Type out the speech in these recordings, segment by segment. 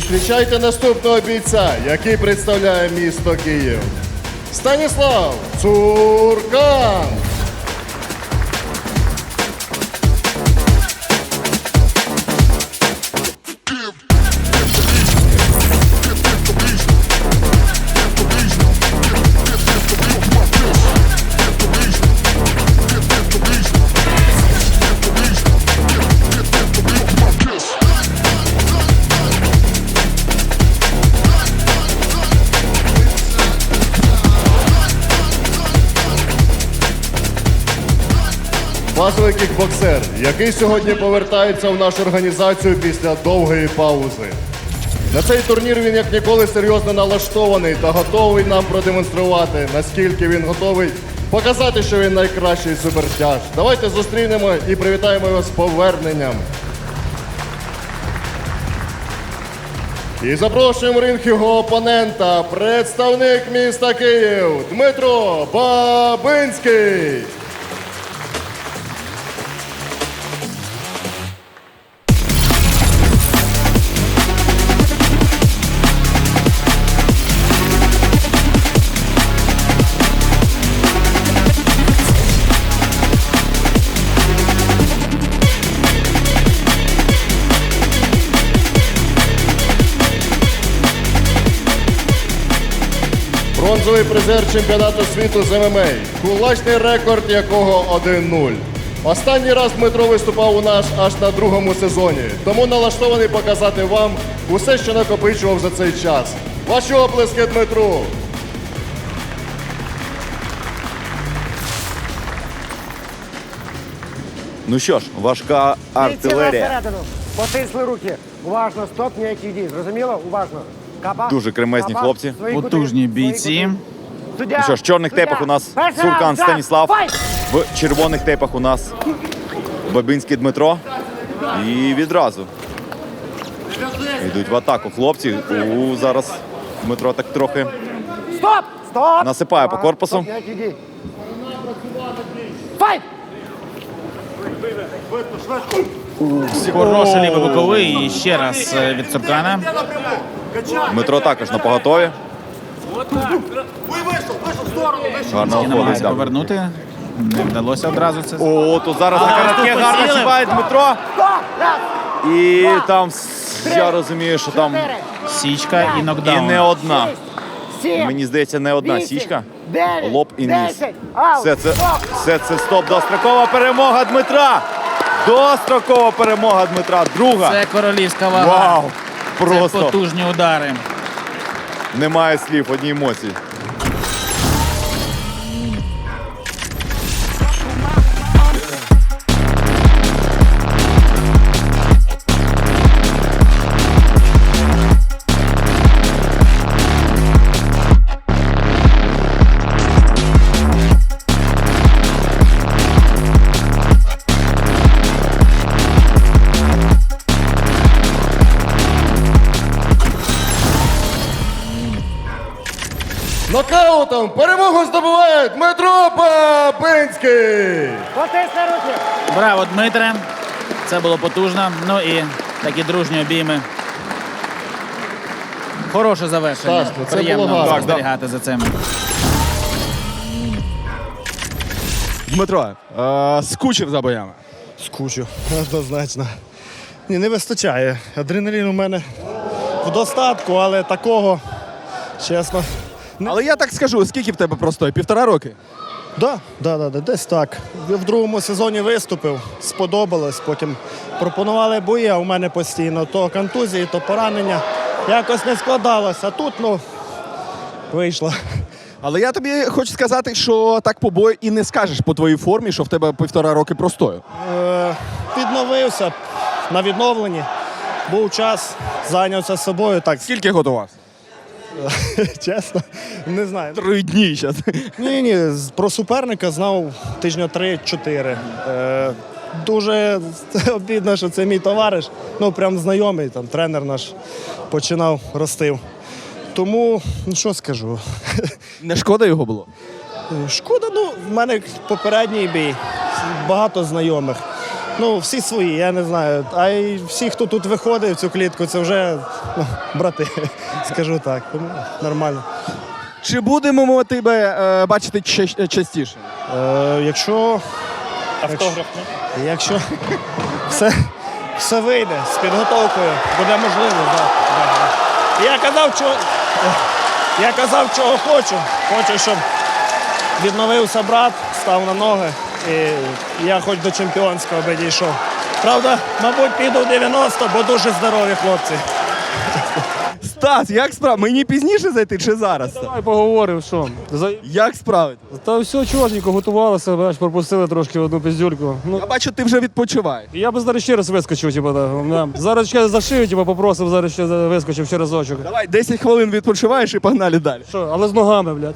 зустрічайте наступного бійця, який представляє місто Київ. Станіслав Цуркан. Базовий кікбоксер, який сьогодні повертається в нашу організацію після довгої паузи. На цей турнір він як ніколи серйозно налаштований та готовий нам продемонструвати, наскільки він готовий показати, що він найкращий супертяж. Давайте зустрінемо і привітаємо його з поверненням. І запрошуємо ринг його опонента, представник міста Київ Дмитро Бабинський. Бронзовий призер чемпіонату світу з ММА, кулачний рекорд якого 1-0. Останній раз Дмитро виступав у нас аж на другому сезоні, тому налаштований показати вам усе, що накопичував за цей час. Ваші оплески Дмитру! Ну що ж, важка артилерія. Потисли руки. Уважно, стоп, ніяких дій. Зрозуміло? Уважно. Дуже кремезні хлопці. Потужні бійці. Ну що ж, в чорних тепах у нас Суркан. Станіслав. В червоних тепах у нас Бабинський Дмитро. І відразу йдуть в атаку хлопці. У, зараз Дмитро так трохи Стоп! Стоп! Насипає по корпусу. Файт! Хороший лівий боковий і ще раз е, від Цуркана. Дмитро також на поготові. Гарно виходить. там. повернути. Не вдалося одразу це. О, тут зараз на Але каратке гарно поцілив. Дмитро. І там с- я розумію, що там Січка і і нокдаун. не одна. Мені здається, не одна січка. Лоб і ніс. Все це, Стоп. все це стоп. Дострокова перемога Дмитра. Дострокова перемога Дмитра. Друга. Це королівська вага. Вау! Це потужні удари. немає слів, одні емоції. Нокаутом перемогу здобуває Дмитро Бабинський. Потисни руки. Браво, Дмитре. Це було потужно. Ну і такі дружні обійми. Хороше завершення. Так, ну це Приємно було гарно. спостерігати за цим. Дмитро, е, скучив за боями. Скучу, однозначно. Ні, не вистачає. Адреналін у мене в достатку, але такого, чесно. Але я так скажу, скільки в тебе простої? Півтора роки? Да, да, да, да, десь так. В другому сезоні виступив, сподобалось. Потім пропонували бої, а у мене постійно то контузії, то поранення. Якось не складалося. А тут, ну, вийшло. Але я тобі хочу сказати, що так по бою і не скажеш по твоїй формі, що в тебе півтора роки простою. Е, відновився на відновленні. Був час, зайнявся собою. Так, Скільки готувався? чесно, не знаю. Три дні зараз. Ні, ні, про суперника знав тижня 3-4. Е, дуже обідно, що це мій товариш. Ну, прям знайомий, там тренер наш починав ростив. Тому, ну що скажу, Не шкода його було? шкода, ну, в мене попередній бій, багато знайомих. Ну, всі свої, я не знаю. А й всі, хто тут виходить в цю клітку, це вже ну, брати, скажу так. Тому нормально. Чи будемо ми тебе е, бачити ча- частіше? Е, якщо. Автограф, якщо все, все вийде з підготовкою, буде можливо, так. Да, да. Я казав, що я казав, чого хочу. Хочу, щоб відновився брат, став на ноги. І я хоч до чемпіонського би дійшов. Правда, мабуть, піду 90, бо дуже здорові хлопці. Стас, як справа? Мені пізніше зайти чи зараз? Давай поговоримо, що. За... Як справи? Та все чотненько готувалося, бач, пропустили трошки одну піздюльку. Ну, Я бачу, ти вже відпочиваєш. я би зараз ще раз вискочив, типу, да. Зараз ще зашию, типу, попросив, зараз ще за- вискочив ще разочок. Давай 10 хвилин відпочиваєш і погнали далі. Що, але з ногами, блядь.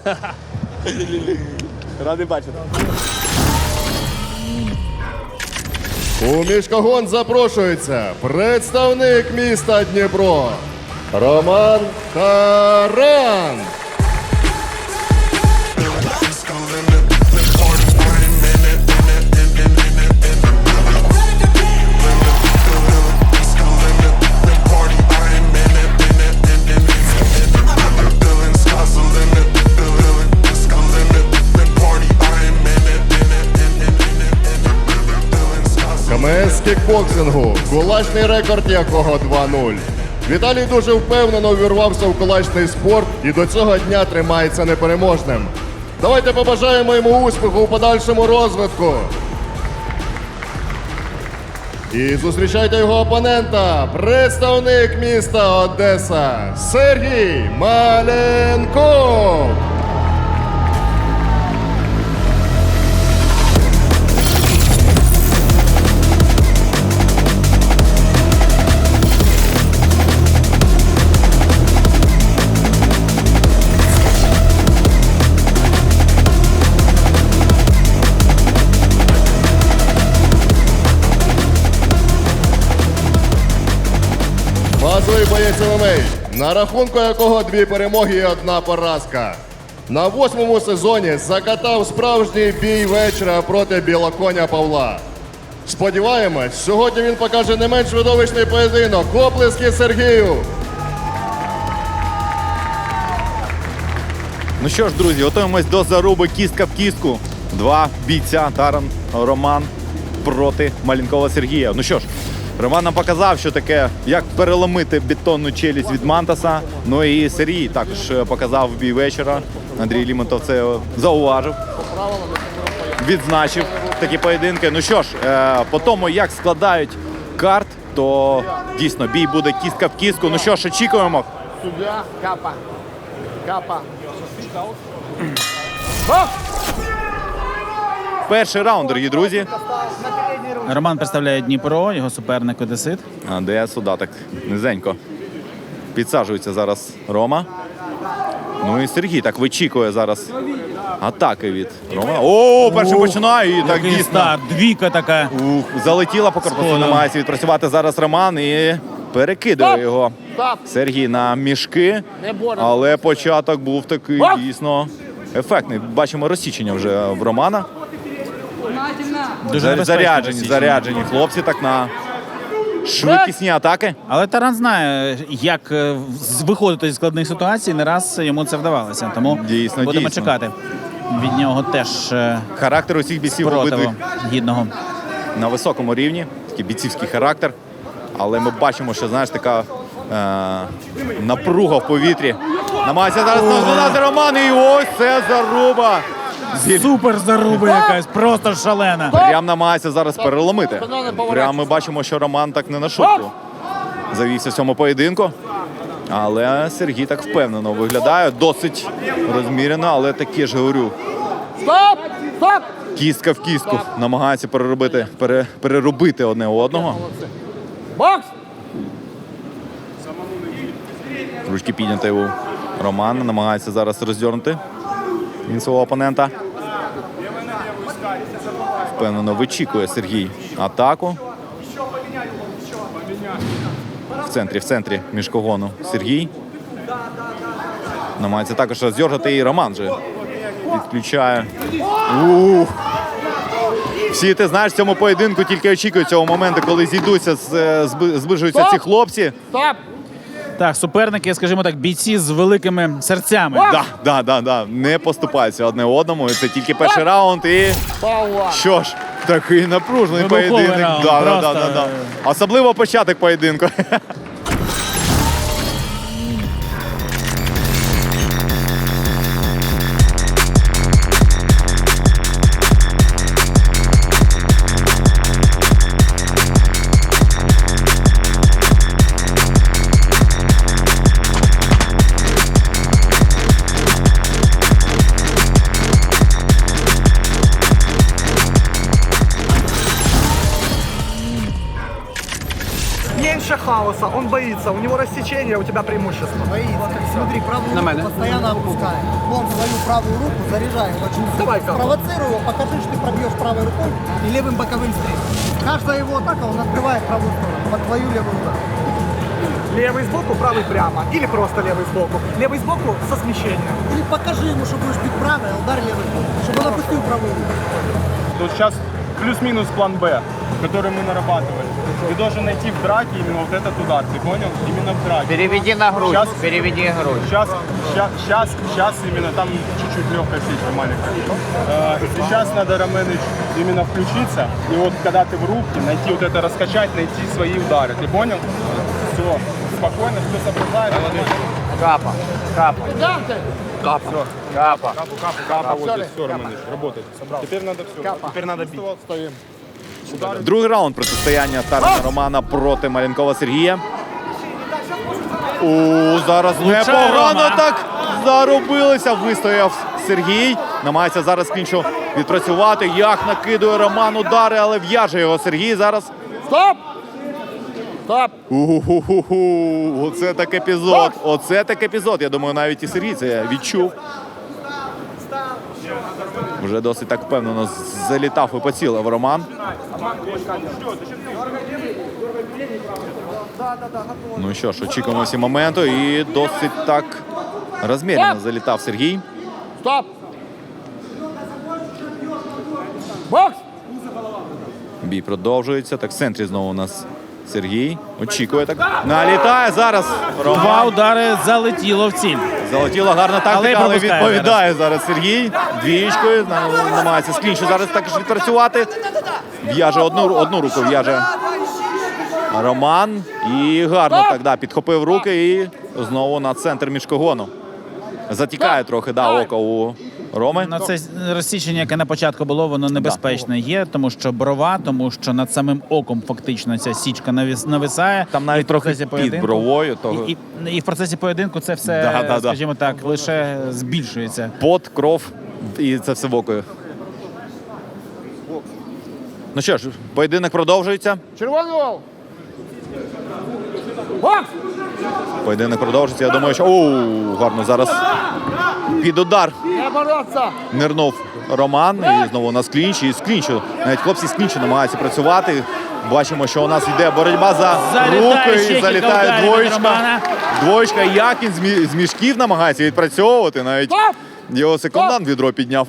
Радий бачити. У мішкогон запрошується представник міста Дніпро Роман Таран. Кікбоксингу, кулачний рекорд якого 2-0. Віталій дуже впевнено увірвався в кулачний спорт і до цього дня тримається непереможним. Давайте побажаємо йому успіху у подальшому розвитку. І зустрічайте його опонента, представник міста Одеса Сергій Маленков. Боєць ММА, на рахунку якого дві перемоги і одна поразка. На восьмому сезоні закатав справжній бій вечора проти білоконя Павла. Сподіваємось, сьогодні він покаже не менш видовищний поєдинок. Оплески Сергію! Ну що ж, друзі, готуємось до заруби кістка в кістку. Два бійця Таран Роман проти Малінкова Сергія. Ну що ж, Роман нам показав, що таке, як переломити бетонну челюсть від Мантаса. Ну і Сергій також е, показав бій вечора. Андрій Лімонтов це зауважив. Відзначив такі поєдинки. Ну що ж, е, по тому, як складають карт, то дійсно бій буде кістка в кістку. Ну що ж, очікуємо. Суддя, капа. Капа. Перший раунд, дорогі друзі. Роман представляє Дніпро, його суперник Одесит. А де сюди так низенько. Підсаджується зараз Рома. Ну і Сергій так вичікує зараз атаки від Рома. О, перший починає і так Який дійсно. старт, двійка така. Ух, залетіла по корпусу, Сходу. намагається відпрацювати зараз Роман і перекидує його Сергій на мішки. Але початок був такий дійсно ефектний. Бачимо розсічення вже в Романа. Дуже Заряджені, заряджені хлопці так на швидкісні атаки. Але Таран знає, як е, виходити зі складних ситуацій. Не раз йому це вдавалося. Тому Дійсно, будемо дійсно. чекати від нього теж е, Характер усіх бійців спротиву гідного. на високому рівні, такий бійцівський характер. Але ми бачимо, що знаєш, така е, напруга в повітрі. Намагається зараз наздогнати Роман, і ось це заруба. Супер заруба якась, просто шалена. Прям намагається зараз переломити. Прям ми бачимо, що Роман так не на шутку завівся в цьому поєдинку. Але Сергій так впевнено виглядає, досить розмірено, але таке ж говорю. Стоп! Стоп! Кістка в кістку намагається переробити, пере, переробити одне одного. Бокс! Ручки підняті у Роман. Намагається зараз роздернути він свого опонента. Впевнено, вичікує Сергій атаку. В центрі, в центрі міжкогону Сергій. Намагається також роздергати і Роман же. Підключає. Ух! Всі ти знаєш в цьому поєдинку тільки очікують цього моменту, коли зійдуться, е, зближуються ці хлопці. Стоп! Так, суперники, скажімо так, бійці з великими серцями. Да, да, да, да. Не поступаються одне одному. Це тільки перший раунд. І що ж, такий напружений Вибуховий поєдинок. раунд, Да, да, да, просто. да, да. Особливо початок поєдинку. Он боится, у него рассечение, у тебя преимущество. Боится. Смотри, правую руку постоянно опускай. Вон свою правую руку заряжай очень сильно. Давай. Провоцируй его, покажи, что ты пробьешь правой рукой и левым боковым стрелом. Каждая его атака, он открывает правую сторону, под твою левую руку. Левый сбоку, правый прямо. Или просто левый сбоку. Левый сбоку со смещением. Или покажи ему, что будешь бить правой, а удар левой рукой, чтобы он опустил правую руку. Тут сейчас плюс-минус план Б, который мы нарабатывали. Ты должен найти в драке именно вот этот удар, ты понял? Именно в драке. Переведи на грудь, Щас- переведи грудь. Сейчас, сейчас, сейчас, сейчас именно там чуть-чуть легкая сечка маленькая. Э, Сейчас надо, Роменыч, именно включиться. И вот когда ты в рубке, найти вот это, раскачать, найти свои удары. Ты понял? Все. Спокойно, все соблюдаешь. Капа, капа. Капа. Капа. Капа, капа. Вот здесь все, Роменыч, работает. Теперь надо все. Теперь надо бить. Другий раунд протистояння Тарана Романа проти Малянкова Сергія. У зараз непогано так заробилися. Вистояв Сергій. Намагається зараз кінчу відпрацювати. Як накидує Роман удари, але в'яже його Сергій зараз. Стоп! Стоп! Уху-ху-ху. Оце так епізод. Оце так епізод. Я думаю, навіть і Сергій це відчув. Вже досить так впевнено залітав і поцілив Роман. Ну що ж, очікуємо всі моменту і досить так розмірено залітав Сергій. Стоп! Бокс! Бій продовжується. Так в центрі знову у нас Сергій. Очікує так. Налітає зараз. Два удари залетіло в ціль. Залетіла гарна тактика, але, відповідає зараз. Сергій. Двічкою. Намагається з клінчу зараз також відпрацювати. В'яже одну, одну руку в'яже Роман. І гарно так да, підхопив руки і знову на центр міжкогону. Затікає трохи да, око у Роми. Ну, це розсічення, яке на початку було, воно небезпечне є, тому що брова, тому що над самим оком фактично ця січка навіс- нависає. Там навіть в трохи під поєдинку- бровою. Того. І, і, і в процесі поєдинку це все, Да, да, да. скажімо так, лише збільшується. Пот, кров і це все в око. Ну що ж, поєдинок продовжується. Червоний гол! Поєдинок продовжується. Я думаю, що Оу, гарно зараз під удар нирнув Роман. І знову у нас клінч. І з. Навіть хлопці з клінчу намагаються працювати. Бачимо, що у нас йде боротьба за руки. І залітає двоєчка. Двоєчка. Як він з з мішків намагається відпрацьовувати. Навіть його секундант відро підняв.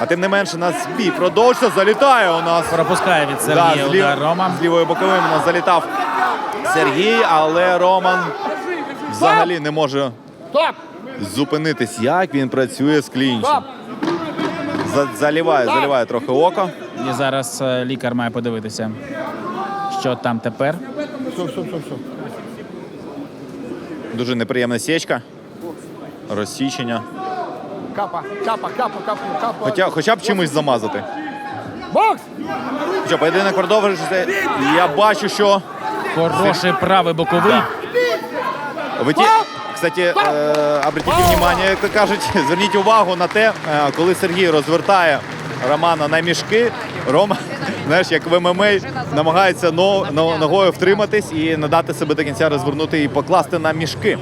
А тим не менше, нас бій продовжується. Залітає у нас. Пропускає від Да, Сергія з, удар Рома. з лівою боковим у нас залітав Сергій, але Роман взагалі не може зупинитись. Як він працює з клінчем. Стоп! За- Заливає, заливає трохи око. І зараз е, лікар має подивитися, що там тепер. Дуже неприємна січка. Розсічення. Капа, капа, капа, капа, капа. Хоча, хоча б чимось замазати. Бокс! Що, поєдинок продовжується. Я бачу, що Хороший правий боковий. Ви ті... Кстати, е, обратіть внимание, як кажуть, зверніть увагу на те, е, коли Сергій розвертає Романа на мішки, Рома, знаєш, як в ММА, намагається но- но- ногою втриматись і надати себе до кінця розвернути і покласти на мішки.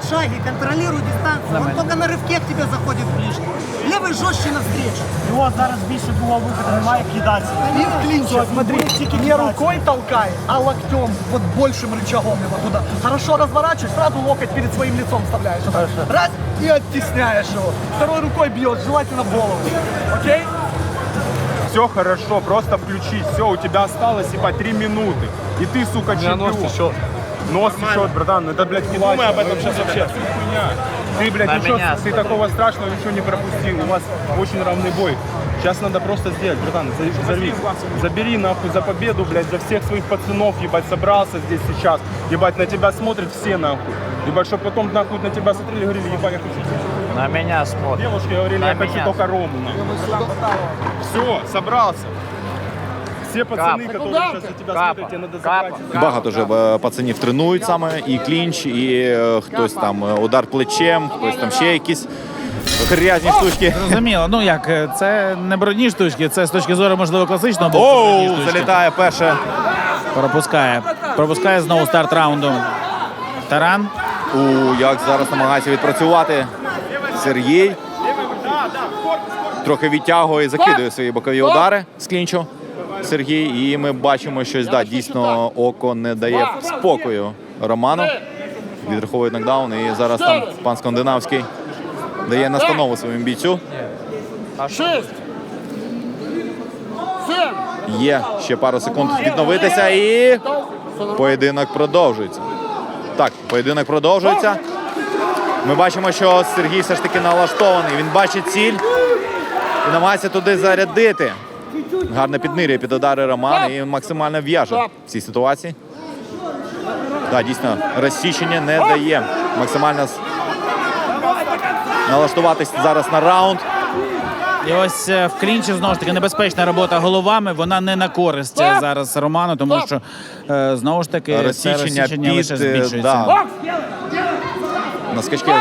но чуть на отшаге. Контролируй дистанцию. Он только на рывке к тебе заходит ближе. Левый жестче навстречу. Його зараз більше було виходу немає кидати. І в клінчі, смотри, не рукой толкай, а локтем, вот большим рычагом его туда. Хорошо разворачиваешь, сразу локоть перед своим лицом вставляешь. Вот так. Раз и оттесняешь его. Второй рукой бьешь, желательно в голову. Окей? Все хорошо, просто включись. Все, у тебя осталось, ебать, три минуты. И ты, сука, чемпион. Нос течет. Нос течет, братан. Ну это, блядь, не думай об этом сейчас вообще. Ты, блядь, ничего, ты такого страшного ничего не пропустил. У вас очень равный бой. Сейчас надо просто сделать, братан, за- взорви. Забери нахуй за победу, блядь, за всех своих пацанов, ебать, собрался здесь сейчас. Ебать, на тебя смотрят все нахуй. Ебать, чтобы потом нахуй на тебя смотрели и говорили, ебать, я хочу На мене смотрить. Девушки говорили, я хочу только Рому. Все, собрался. Все пацаны, которые сейчас на тебя смотрят, тебе надо забрать. Багато вже е, пацанів тренують саме і клінч, і е, хтось там е, удар плечем, хтось там ще якісь грязні штучки. Зрозуміло. Ну як, це не брудні штучки, це з точки зору, можливо, класичного боку. Оу, залітає перше. Пропускає. Пропускає знову старт раунду. Таран. У як зараз намагається відпрацювати Сергій. Трохи відтягує і закидує свої бокові удари з клінчу Сергій. І ми бачимо, що да, дійсно око не дає спокою Роману. Відраховує нокдаун. І зараз там пан Скандинавський дає настанову своєму бійцю. Є ще пару секунд відновитися і поєдинок продовжується. Так, поєдинок продовжується. Ми бачимо, що Сергій все ж таки налаштований. Він бачить ціль і намагається туди зарядити. Гарно піднирює під удари Романа і максимально в'яже в цій ситуації. Так, дійсно, розсічення не дає максимально налаштуватись зараз на раунд. І ось е, в клінчі знову ж таки небезпечна робота головами. Вона не на користь е, зараз Роману, тому що е, знову ж таки Розсічення розсічення під лише збільшується. да, на скачки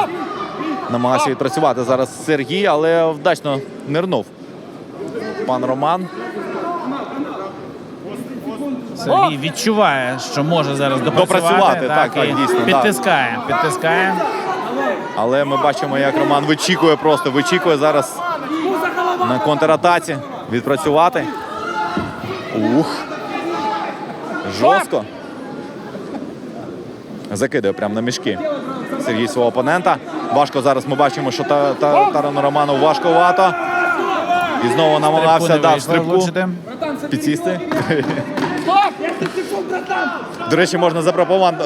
намагався відпрацювати зараз Сергій, але вдачно нирнув. Пан Роман. Сергій відчуває, що може зараз допрацювати. Допрацювати, так, так, і дійсно, так. Підтискає, підтискає. Але ми бачимо, як Роман вичікує просто, вичікує зараз на контратаці відпрацювати. Ух. Жорстко. Закидує прямо на мішки Сергій свого опонента. Важко зараз ми бачимо, що та, та, Тарану Роману важковато. І знову намагався дав стрибку підсісти. До речі, можна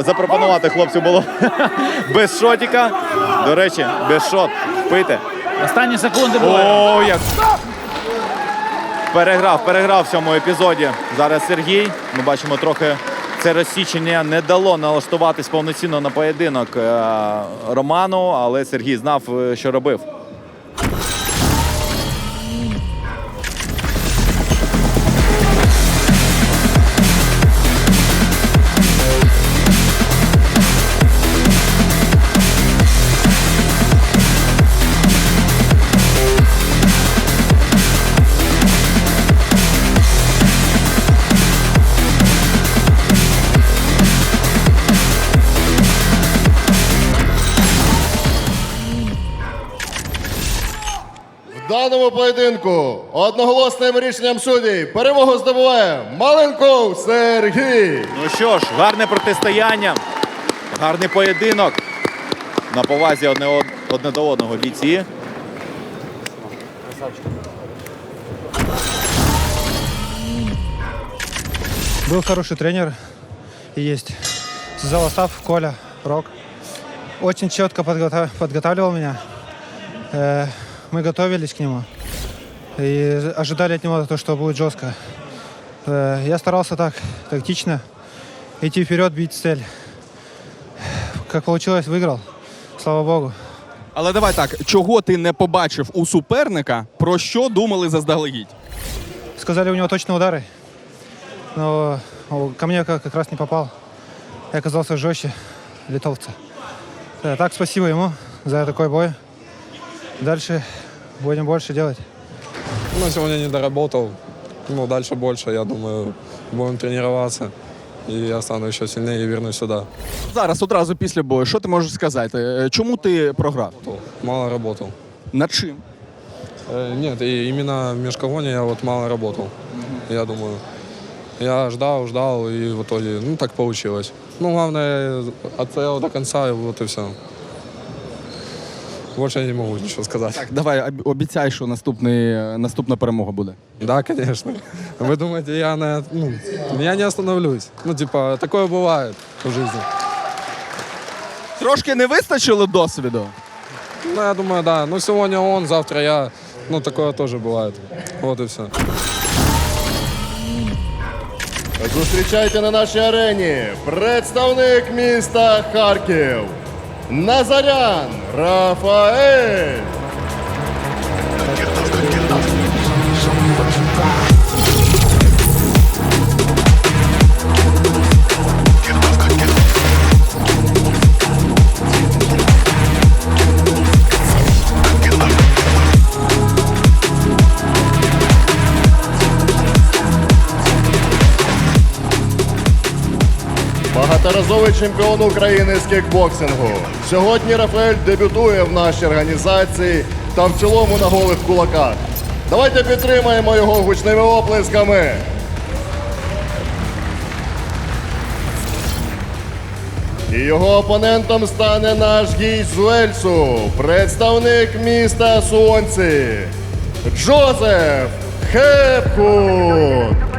запропонувати, хлопцю було без шотіка. До речі, без шот. Пийте. Останні секунди були. О, як переграв, переграв в цьому епізоді. Зараз Сергій. Ми бачимо трохи це розсічення не дало налаштуватись повноцінно на поєдинок е, Роману, але Сергій знав, е, що робив. Даному поєдинку одноголосним рішенням суддів перемогу здобуває Маленков Сергій. Ну що ж, гарне протистояння, гарний поєдинок. На повазі одне, од- одне до одного бійці. Был хороший тренер и есть. Связал Остап, Коля, Рок. Очень четко подгота- подготавливал меня. Мы готовились к нему и ожидали от него то, что будет жестко. Э, я старался так тактично идти вперед, бить цель. Как получилось, выиграл. Слава богу. Але давай так, чого ти не побачив у суперника, про що думали заздалегідь? Сказали, у него точные удары. Но ко мне как, как раз не попал. Я оказался жестче литовца. Э, Так, спасибо ему за такой бой. Дальше будем больше делать. Ну, сегодня не доработал. Ну, дальше больше, я думаю, будем тренироваться. и я стану еще сильнее и вернусь сюда. Зараз одразу після бою, що ти можеш сказати? Е, Чому ти програв? Мало работал. Над чим? Э, Нет, и именно в межколонне я вот мало работал, я думаю. Я ждал, ждал, и в итоге, ну, так получилось. Ну, главное, отстоял до конца, и вот и все. Больше я не могу ничего сказать. Так, давай об- обіцяй, що наступний, е, наступна перемога буде. Да, конечно. Вы думаете, я на... Ну, я не остановлюсь. Ну, типа, такое бывает в жизни. Трошки не вистачило досвіду. Ну, я думаю, да. Ну, сегодня он, завтра я. Ну, такое тоже бывает. Вот и все. Зустрічайте на нашій арені представник міста Харків Назарян Рафаель. Багаторазовий чемпіон України з кікбоксингу. Сьогодні Рафаель дебютує в нашій організації та в цілому на голих кулаках. Давайте підтримаємо його гучними оплесками. І його опонентом стане наш гість з Уельсу, представник міста Суонці Джозеф Хепхут.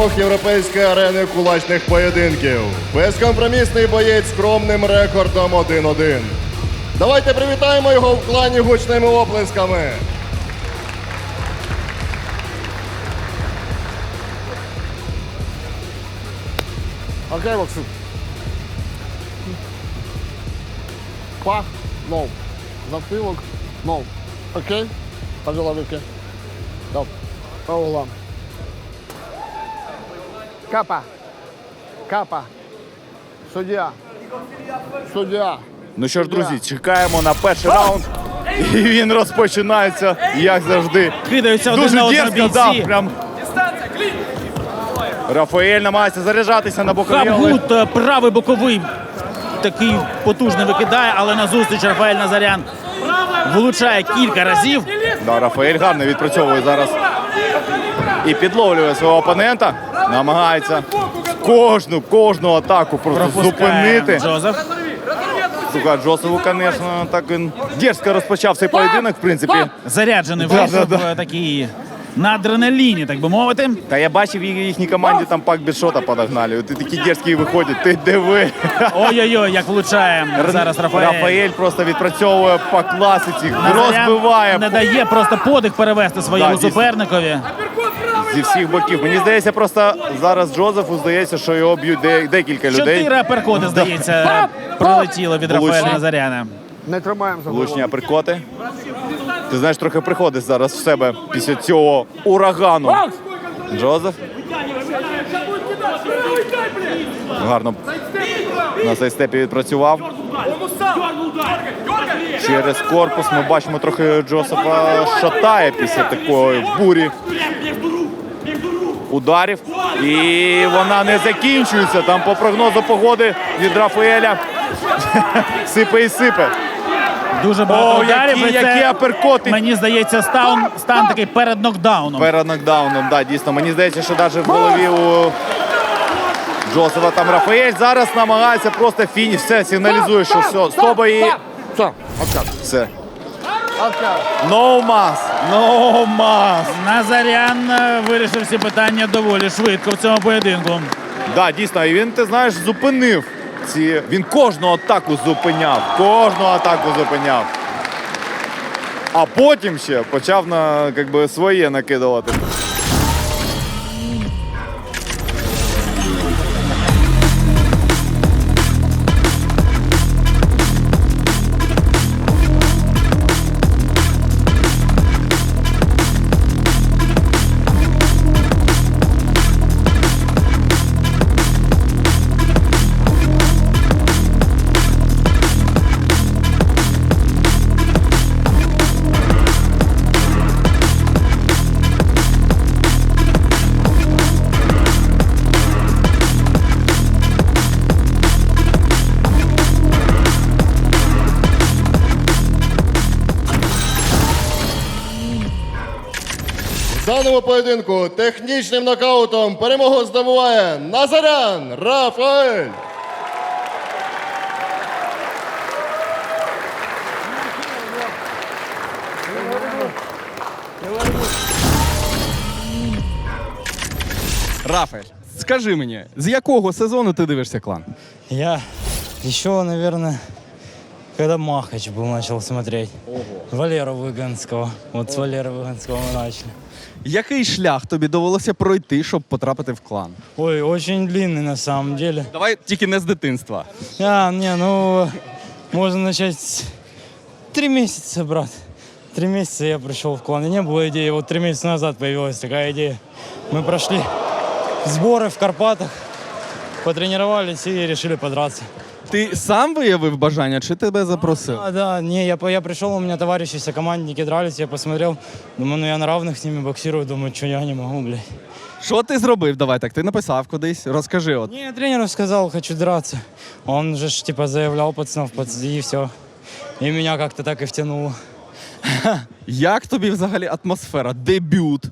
Одна європейської арени кулачних поєдинків. Безкомпромісний боєць скромним рекордом 1-1. Давайте привітаємо його в клані гучними оплесками. Окей, Максим. Пах, нов. Затылок, нов. Окей? По голове. Доп. По. Капа. Капа. Судья. Судья. Ну що ж, друзі, чекаємо на перший раунд. І він розпочинається, як завжди. Кидаються один Дуже на одного дерзко, да, бійці. прям. Рафаель намагається заряджатися на бокові, Хабгут е, правий боковий. Такий потужний викидає, але назустріч Рафаель Назарян влучає кілька разів. да, Рафаель гарно відпрацьовує зараз. І підловлює свого опонента. Намагається кожну, кожну атаку просто Пропускає зупинити. Джозеф. Сука, Джосову, звісно, так він дерзко розпочав цей поєдинок, в принципі. Заряджений Да, вийшов да, да. такий на адреналіні, так би мовити. Та я бачив, в їхній команді там пак без шота подогнали. От такі дерзкі виходять, ти диви. Ой-ой-ой, як влучає зараз Рафаель. Рафаель просто відпрацьовує по класиці, Назарян розбиває не дає просто подих перевести своєму Да, дійсно. суперникові. Зі всіх боків. Мені здається, просто зараз Джозефу здається, що його б'ють де- декілька людей. Чотири аперкоти, здається, прилетіло від Влучні. Рафаеля Назаряна. Не тримаємо за Влучні аперкоти. Ти знаєш, трохи приходить зараз в себе після цього урагану. Джозеф. Гарно на сайстепі відпрацював. Через корпус ми бачимо трохи Джозефа шатає після такої бурі ударів. І вона не закінчується. Там по прогнозу погоди від Рафаеля сипе і сипе. Дуже багато О, ударів. які, це, які аперкоти. Мені здається, стан, стан такий перед нокдауном. Перед нокдауном, да, дійсно. Мені здається, що навіть в голові у Джозефа там Рафаель зараз намагається просто фініш. Все, сигналізує, що все, стоп і Все. No mass, no mass. Назарян е, вирішив всі питання доволі швидко в цьому поєдинку. Да, дійсно, і він, ти знаєш, зупинив ці. Він кожну атаку зупиняв. Кожну атаку зупиняв. А потім ще почав на как би, своє накидувати. В даному поєдинку технічним нокаутом перемогу здобуває Назарян Рафаель. Рафаель, скажи мені, з якого сезону ти дивишся клан? Я еще, наверное, когда Махач был, начал смотреть. Валера Выгонского. Вот с Валеры Выгонского мы начали. Який шлях тобі довелося пройти, щоб потрапити в клан? Ой, очень длинный на самом деле. Давай тільки не з дитинства. А, не, ну, можно начать с три месяца, брат. Три месяца я пришел в клан. И не было идеи. Вот три месяца назад появилась такая идея. Мы прошли сборы в Карпатах, потренировались и решили подраться. Ти сам виявив бажання, чи тебе запросив? А, да, не, я, по- я пришел, у меня товарищи, сокомандники дрались, я посмотрел, думаю, ну я на равных с ними боксирую, думаю, что я не могу, блядь. Що ти зробив? Давай так. Ти написав кудись, розкажи. От Не, тренеру сказал, хочу драться. Он же ж, типа заявлял пацанов, пац- и все. И меня как-то так и втянуло. як тобі взагалі атмосфера? Дебют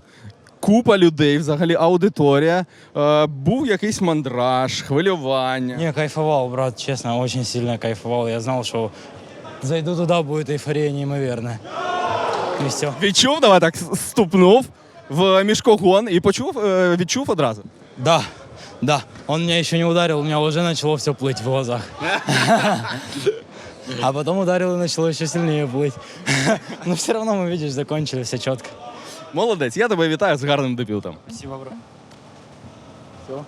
Купа людей, взагалі аудиторія. Е, був якийсь мандраж, хвилювання. Не, кайфовал, брат, честно, очень сильно кайфовал. Я знал, что зайду туда, будет эйфория неимоверная. И все. Відчув, давай так с- ступнув в мішкогон і почув, е, відчув одразу. Да, да. Он меня еще не ударил, у меня уже начало все плыть в глазах. А потом ударил и начало еще сильнее плыть. Но все равно мы, видишь, закончили все четко. Молодець, я тебе вітаю з гарним дебютом. Спасибо, бро.